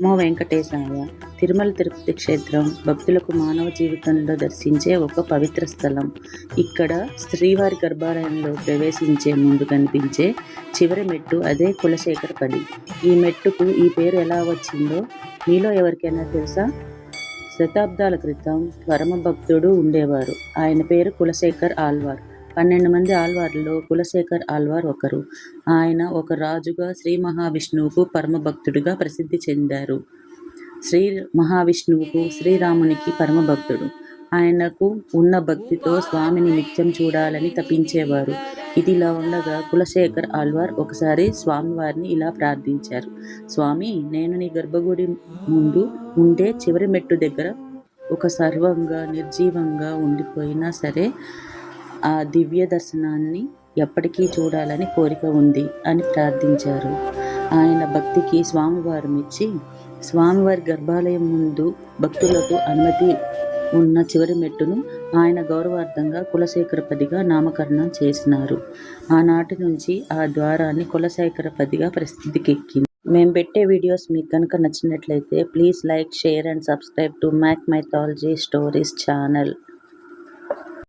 మో వెంకటేశాయ తిరుమల తిరుపతి క్షేత్రం భక్తులకు మానవ జీవితంలో దర్శించే ఒక పవిత్ర స్థలం. ఇక్కడ శ్రీవారి గర్భాలయంలో ప్రవేశించే ముందు కనిపించే చివరి మెట్టు అదే కులశేఖర పడి ఈ మెట్టుకు ఈ పేరు ఎలా వచ్చిందో మీలో ఎవరికైనా తెలుసా? శతాబ్దాల క్రితం పరమ భక్తుడు ఉండేవారు. ఆయన పేరు కులశేఖర్ ఆల్వార్ పన్నెండు మంది ఆళ్వార్లలో కులశేఖర్ ఆల్వార్ ఒకరు. ఆయన ఒక రాజుగా శ్రీ మహావిష్ణువుకు పరమభక్తుడిగా ప్రసిద్ధి చెందారు. శ్రీ మహావిష్ణువుకు శ్రీరామునికి పరమ భక్తుడు ఆయనకు ఉన్న భక్తితో స్వామిని నిత్యం చూడాలని తపించేవారు. ఇదిలా ఉండగా కులశేఖర్ ఆల్వార్ ఒకసారి స్వామివారిని ఇలా ప్రార్థించారు. స్వామి నేను నీ గర్భగుడి ముందు ఉండే చివరి మెట్టు దగ్గర ఒక సర్వంగా నిర్జీవంగా ఉండిపోయినా సరే ఆ దివ్య దర్శనాన్ని ఎప్పటికీ చూడాలని కోరిక ఉంది అని ప్రార్థించారు. ఆయన భక్తికి స్వామివారు మెచ్చి స్వామివారి గర్భాలయం ముందు భక్తులకు అనుమతి ఉన్న చివరి మెట్టును ఆయన గౌరవార్థంగా కులశేఖరపదిగా నామకరణం చేసినారు. ఆనాటి నుంచి ఆ ద్వారాన్ని కులశేఖరపదిగా ప్రసిద్ధికెక్కింది. మేము పెట్టే వీడియోస్ మీకు కనుక నచ్చినట్లయితే please like share and subscribe to Mac mythology stories channel.